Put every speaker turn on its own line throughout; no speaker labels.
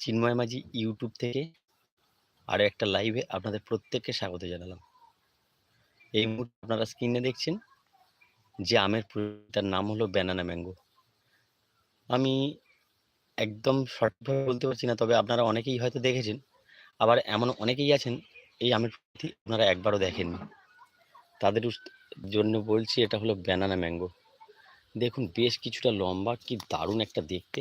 চিন্ময় মাঝি YouTube থেকে আরও একটা লাইভে আপনাদের প্রত্যেককে স্বাগত জানালাম। এই মুহূর্তে আপনারা স্ক্রিনে দেখছেন যে আমের প্রজাতিটার নাম হলো ব্যানানা ম্যাঙ্গো আমি একদম সঠিকভাবে বলতে পারছি না, তবে আপনারা অনেকেই হয়তো দেখেছেন, আবার এমন অনেকেই আছেন, এই আমের প্রতি আপনারা একবারও দেখেননি। তাদের জন্য বলছি এটা হলো ব্যানানা ম্যাঙ্গো দেখুন, বেশ কিছুটা লম্বা, কি দারুণ একটা দেখতে।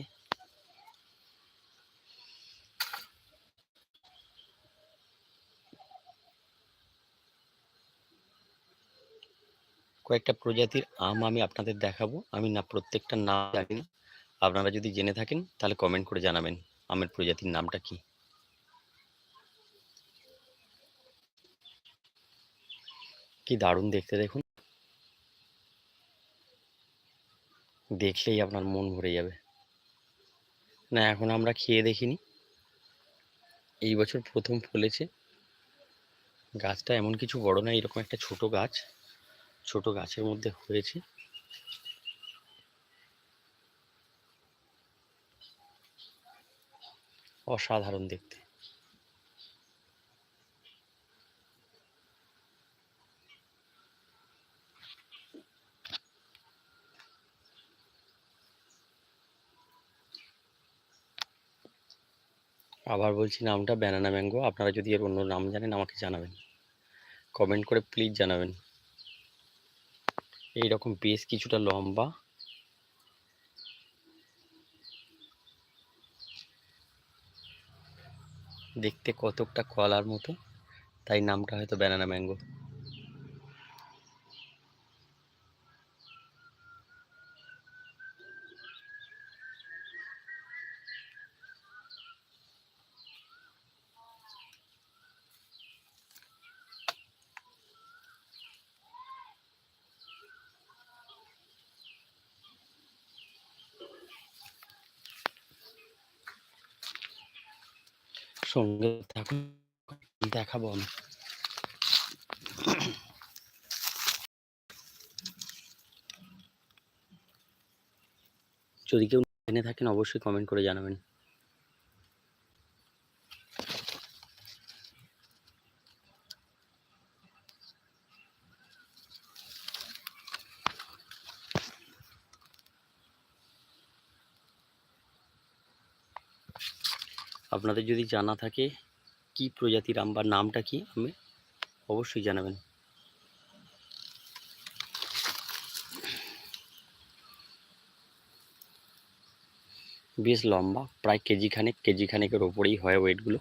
কয়েকটা প্রজাতির আম আমি আপনাদের দেখাবো। আমি না, প্রত্যেকটা নাম জানি না। আপনারা যদি জেনে থাকেন, তাহলে কমেন্ট করে জানাবেন আমের প্রজাতির নামটা কি। কি দারুণ দেখতে দেখুন। দেখলেই আপনার মন ভরে যাবে। না, এখন আমরা খেয়ে দেখিনি। এই বছর প্রথম ফলেছে। গাছটা এমন কিছু বড় না, এরকম একটা ছোট গাছ। ছোট গাছের মধ্যে হয়েছে। অসাধারণ দেখতে। আবার বলছি নামটা, ব্যানানা ম্যাঙ্গো। আপনারা যদি এর অন্য নাম জানেন, আমাকে জানাবেন। কমেন্ট করে প্লিজ জানাবেন। এই রকম বেশ কিছুটা লম্বা। দেখতে কতকটা কলার মতো তাই নামটা হয়তো ব্যানানা ম্যাঙ্গো সঙ্গে থাকুন দেখাবো আমি। যদি কেউ জেনে থাকেন অবশ্যই কমেন্ট করে জানাবেন। আপনাদের যদি জানা থাকে কি প্রজাতির আম বা নামটা কি, আমি অবশ্যই জানাবেন। বেশ লম্বা, প্রায় কেজি খানেক কেজি খানেকের ওপরেই হয় ওয়েটগুলো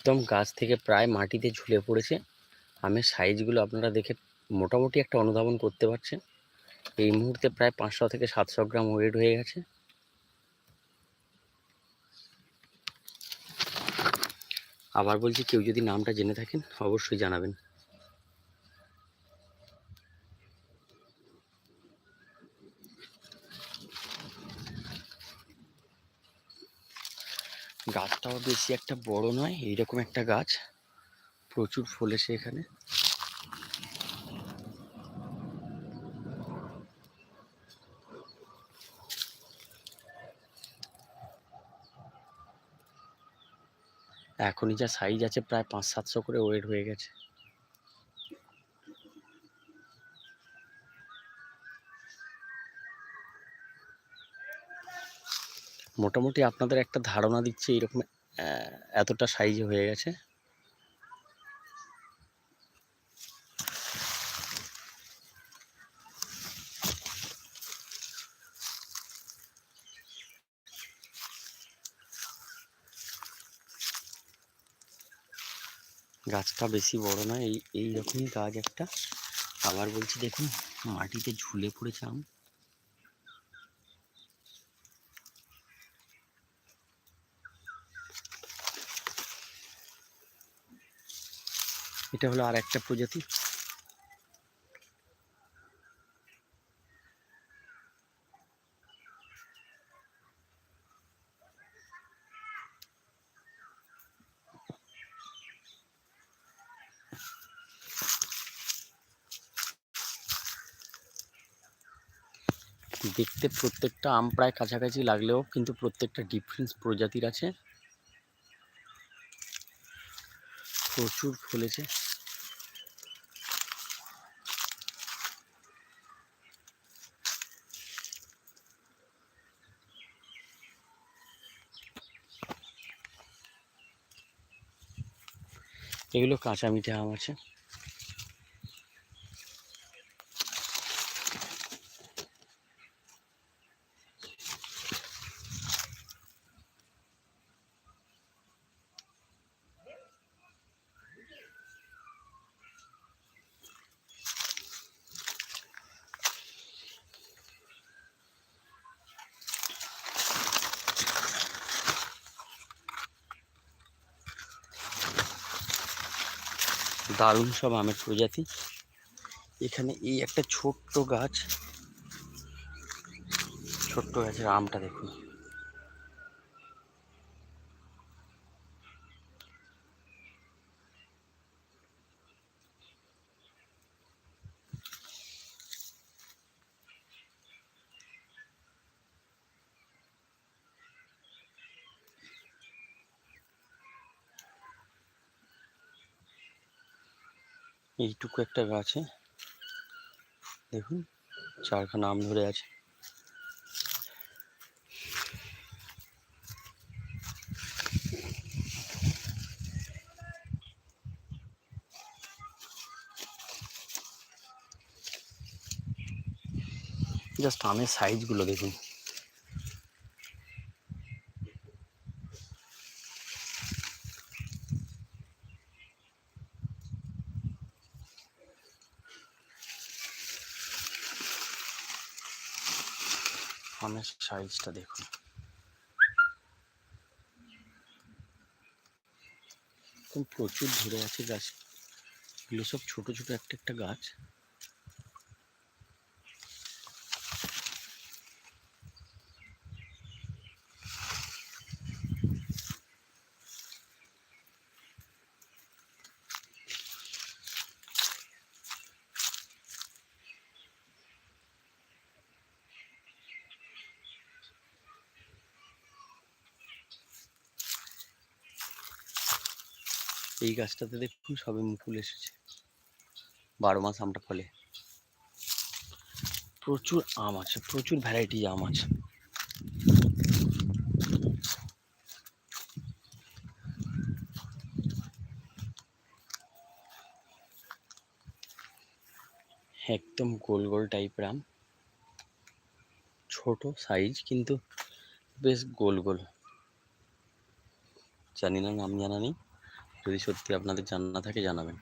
একদম গাছ থেকে প্রায় মাটিতে ঝুলে পড়েছে। আমের সাইজগুলো আপনারা দেখে মোটামুটি একটা অনুধাবন করতে পারছেন। এই মুহূর্তে প্রায় পাঁচশো থেকে সাতশো গ্রাম ওয়েট হয়ে গেছে। আবার বলছি, কেউ যদি নামটা জেনে থাকেন, অবশ্যই জানাবেন। গাছটাও বেশি একটা বড় নয়, এইরকম একটা গাছ। প্রচুর ফলেছে এখানে। এখনই যা সাইজ আছে, প্রায় পাঁচ সাতশো করে ওয়েট হয়ে গেছে। মোটামুটি আপনাদের একটা ধারণা দিচ্ছে এরকম এতটা সাইজে হয়ে গেছে? গাছটা বেশি বড় নয়, এই, এইরকমই গাছ একটা। আবার বলছি দেখুন, মাটিতে ঝুলে পড়েছে আম। এটা হলো আর একটা প্রজাতি। দেখতে প্রত্যেকটা আম প্রায় কাছাকাছি লাগলেও কিন্তু প্রত্যেকটা ডিফারেন্স প্রজাতির আছে। প্রচুর ফুলেছে। এগুলো কাঁচা মিঠে আম আছে। দারুণ সব আমের প্রজাতি। এখানে এই একটা ছোট্ট গাছ ছোট্ট গাছের আমটা দেখুন। এইটুকু একটা গাছে। দেখুন চারখানা আম ধরে আছে। জাস্ট আমের সাইজগুলো দেখুন। আমের সাইজটা দেখুন। প্রচুর ধরে আছে গাছ। এগুলো সব ছোট ছোট একটা একটা গাছ। এই গাছটাতে দেখুন সবে মুকুল এসেছে। বারো মাস আমটা ফলে। প্রচুর আম আছে, প্রচুর ভ্যারাইটি আম আছে। একদম গোল গোল টাইপের আম। ছোট সাইজ কিন্তু বেশ গোল গোল। জানি না, নাম জানা নেই। যদি সত্যি আপনাদের জানা থাকে, জানাবেন।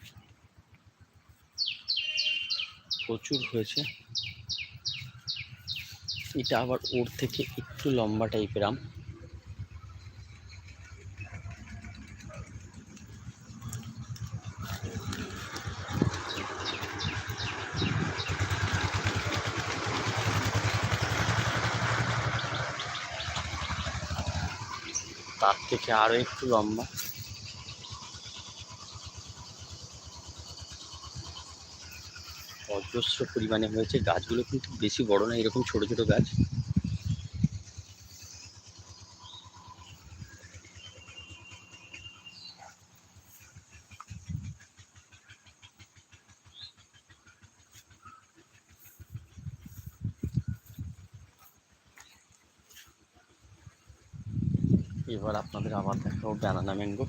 প্রচুর হয়েছে। এটা আবার ওর থেকে একটু লম্বা টাইপের আম। তার থেকে আরও একটু লম্বা। অজস্র পরিমাণে হয়েছে। গাছগুলো কিন্তু বেশি বড় না এরকম ছোট ছোট গাছ। এবার আপনাদের আবার দেখাবো ব্যানানা ম্যাঙ্গো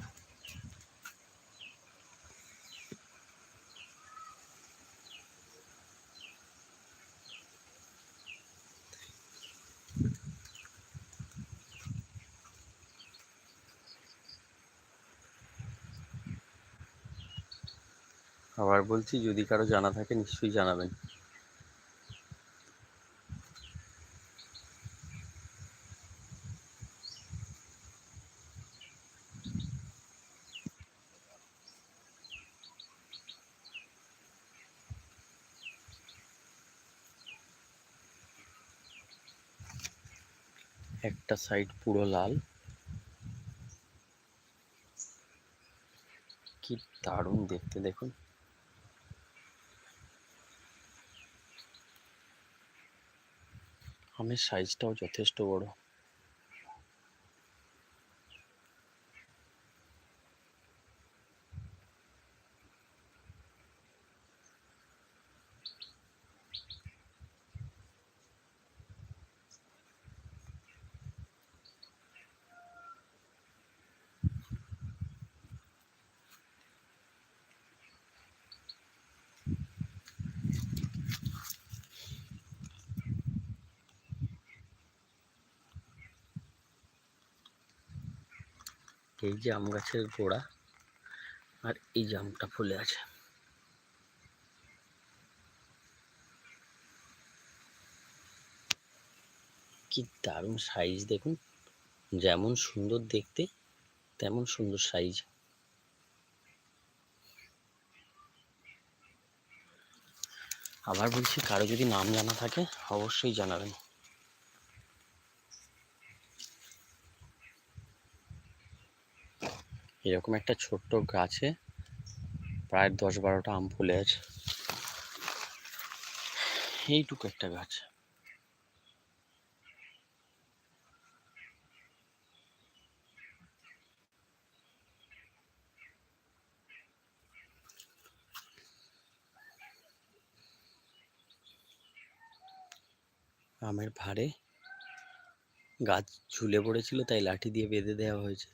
আবার বলছি, যদি কারও জানা থাকে, নিশ্চয়ই জানাবেন। একটা সাইড পুরো লাল। কি দারুণ দেখতে, দেখুন। আমের সাইজটাও যথেষ্ট বড়। এই যে আম গাছের গোড়া আর এই যে আমটা ফুলে আছে। কি দারুণ সাইজ দেখুন। যেমন সুন্দর দেখতে, তেমন সুন্দর সাইজ আবার বলছি, কারও যদি নাম জানা থাকে, অবশ্যই জানাবেন। এরকম একটা ছোট্ট গাছে প্রায় দশ বারোটা আম ফুলে আছে। এইটুকু একটা গাছ। আমের ভারে গাছ ঝুলে পড়েছিল, তাই লাঠি দিয়ে বেঁধে দেওয়া হয়েছে।